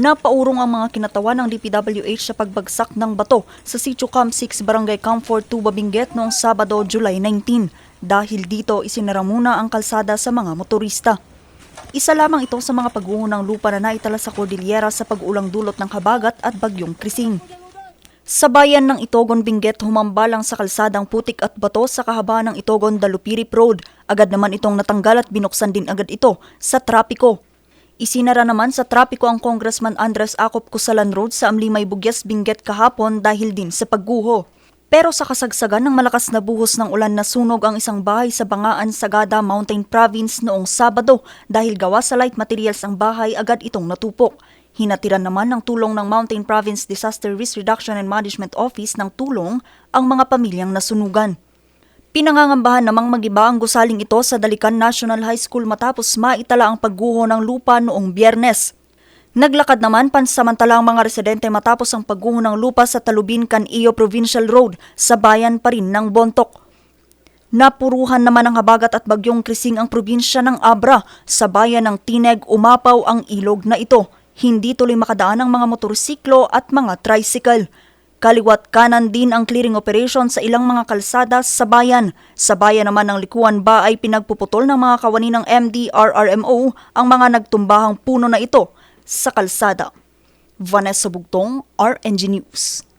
Napaurong ang mga kinatawan ng DPWH sa pagbagsak ng bato sa Sitio Camp 6 Barangay Comfort 2 Babinget noong Sabado, July 19. Dahil dito, isinara muna ang kalsada sa mga motorista. Isa lamang ito sa mga pagguho ng lupa na naitala sa Cordillera sa pag-ulang dulot ng habagat at bagyong krising. Sa bayan ng Itogon Benguet, humambalang sa kalsadang putik at bato sa kahabaan ng Itogon Dalupirip Road. Agad naman itong natanggal at binuksan din agad ito sa trapiko. Isinara naman sa trapiko ang Congressman Andres Acop Cusalan Road sa Amlimay Bugyas, Benguet kahapon dahil din sa pagguho. Pero sa kasagsagan ng malakas na buhos ng ulan na sunog ang isang bahay sa Bangaan, Sagada, Mountain Province noong Sabado dahil gawa sa light materials ang bahay agad itong natupok. Hinatiran naman ng tulong ng Mountain Province Disaster Risk Reduction and Management Office ng tulong ang mga pamilyang nasunugan. Pinangangambahan namang magiba ang gusaling ito sa Dalikan National High School matapos maitala ang pagguho ng lupa noong biyernes. Naglakad naman pansamantala ang mga residente matapos ang pagguho ng lupa sa Talubin Canio Provincial Road sa bayan pa rin ng Bontok. Napuruhan naman ng habagat at bagyong krising ang probinsya ng Abra. Sa bayan ng Tineg, umapaw ang ilog na ito. Hindi tuloy makadaan ang mga motorsiklo at mga tricycle. Kaliwat kanan din ang clearing operation sa ilang mga kalsada sa bayan. Sa bayan naman ng Likuan ba ay pinagpuputol ng mga kawani ng MDRRMO ang mga nagtumbahang puno na ito sa kalsada. Vanessa Bugtong, RNG News.